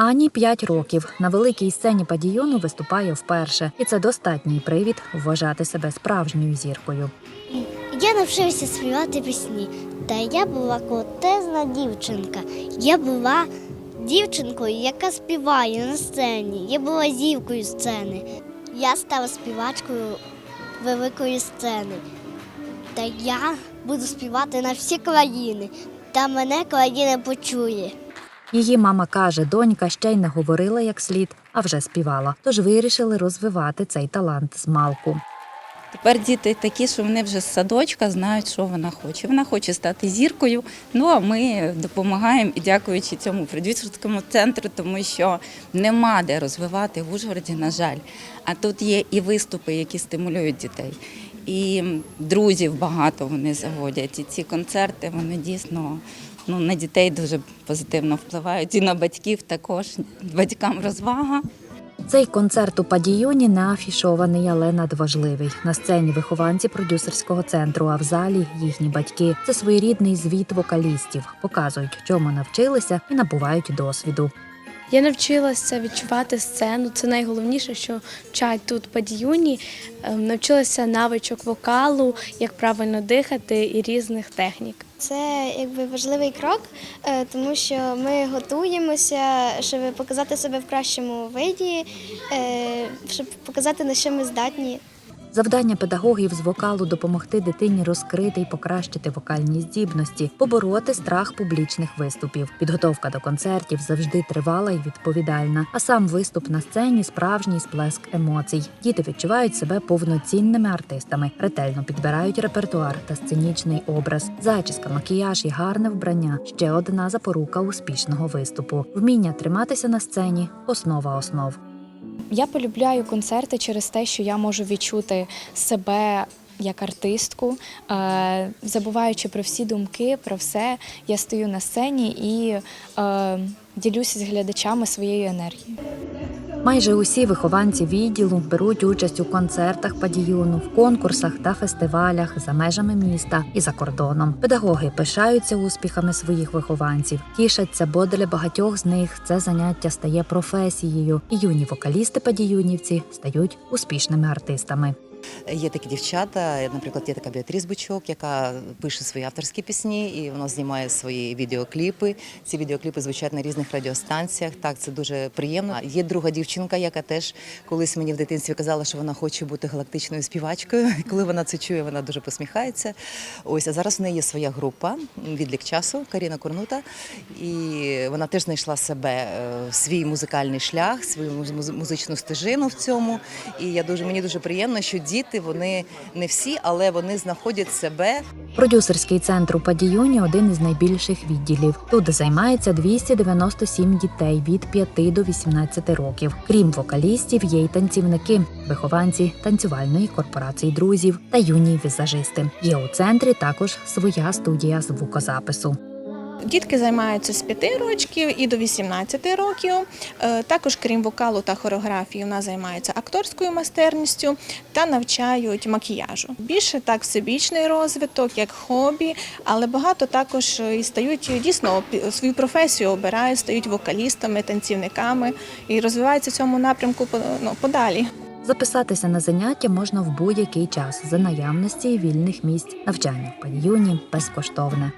Ані 5 років. На великій сцені падіону виступає вперше, і це достатній привід вважати себе справжньою зіркою. Я навчився співати пісні. Та я була крутезна дівчинка. Я була дівчинкою, яка співає на сцені. Я була зіркою сцени. Я стала співачкою великої сцени. Та я буду співати на всі країни. Та мене країна почує. Її мама каже, донька ще й не говорила як слід, а вже співала. Тож вирішили розвивати цей талант з малку. Тепер діти такі, що вони вже з садочка знають, що вона хоче. Вона хоче стати зіркою. Ну а ми допомагаємо і дякуючи цьому продюсерському центру, тому що нема де розвивати в Ужгороді, на жаль. А тут є і виступи, які стимулюють дітей. І друзів багато вони заводять. І ці концерти вони дійсно ну, на дітей дуже позитивно впливають. І на батьків також батькам розвага. Цей концерт у падіоні не афішований, але надважливий. На сцені вихованці продюсерського центру, а в залі їхні батьки. Це своєрідний звіт вокалістів, показують, чому навчилися і набувають досвіду. Я навчилася відчувати сцену. Це найголовніше, що вчать тут падіюні. Ем, Навчилася навичок вокалу, як правильно дихати і різних технік. Це якби важливий крок, е, тому що ми готуємося, щоб показати себе в кращому виді, е, щоб показати на що ми здатні. Завдання педагогів з вокалу допомогти дитині розкрити і покращити вокальні здібності, побороти страх публічних виступів. Підготовка до концертів завжди тривала і відповідальна. А сам виступ на сцені справжній сплеск емоцій. Діти відчувають себе повноцінними артистами, ретельно підбирають репертуар та сценічний образ. Зачіска, макіяж і гарне вбрання ще одна запорука успішного виступу. Вміння триматися на сцені основа основ. Я полюбляю концерти через те, що я можу відчути себе як артистку, е, забуваючи про всі думки, про все, я стою на сцені і е, ділюся з глядачами своєю енергією. Майже усі вихованці відділу беруть участь у концертах падіюну, в конкурсах та фестивалях за межами міста і за кордоном. Педагоги пишаються успіхами своїх вихованців, тішаться, бо для багатьох з них це заняття стає професією, і юні вокалісти падіюнівці стають успішними артистами. Є такі дівчата, наприклад, є така Біатріс Бучок, яка пише свої авторські пісні, і вона знімає свої відеокліпи. Ці відеокліпи звучать на різних радіостанціях. Так, це дуже приємно. Є друга дівчинка, яка теж колись мені в дитинстві казала, що вона хоче бути галактичною співачкою. Коли вона це чує, вона дуже посміхається. Ось а зараз в неї є своя група відлік часу Каріна Корнута, і вона теж знайшла себе е, свій музикальний шлях, свою музичну стежину в цьому. І я дуже мені дуже приємно, що діти вони не всі, але вони знаходять себе Продюсерський центр у Падіюні один із найбільших відділів. Тут займається 297 дітей від 5 до 18 років. Крім вокалістів, є й танцівники, вихованці танцювальної корпорації друзів та юні візажисти. Є у центрі також своя студія звукозапису. Дітки займаються з 5 років і до 18 років. Е, Також, крім вокалу та хореографії, у нас займаються акторською майстерністю та навчають макіяжу. Більше так всебічний розвиток, як хобі, але багато також і стають дійсно свою професію обирають, стають вокалістами, танцівниками і розвиваються в цьому напрямку ну, подалі. Записатися на заняття можна в будь-який час за наявності вільних місць. Навчання в падіюні безкоштовне.